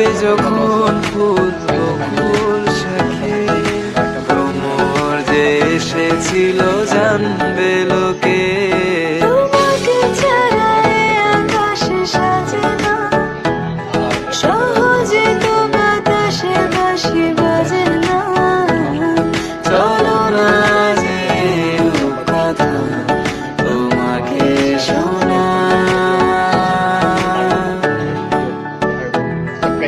ফুটবে যখন ফুল বকুল শাখে। ভ্রমর যে এসেছিল, জানবে লোকে। সহজে তো বাতাসে বাঁশি বাজে না।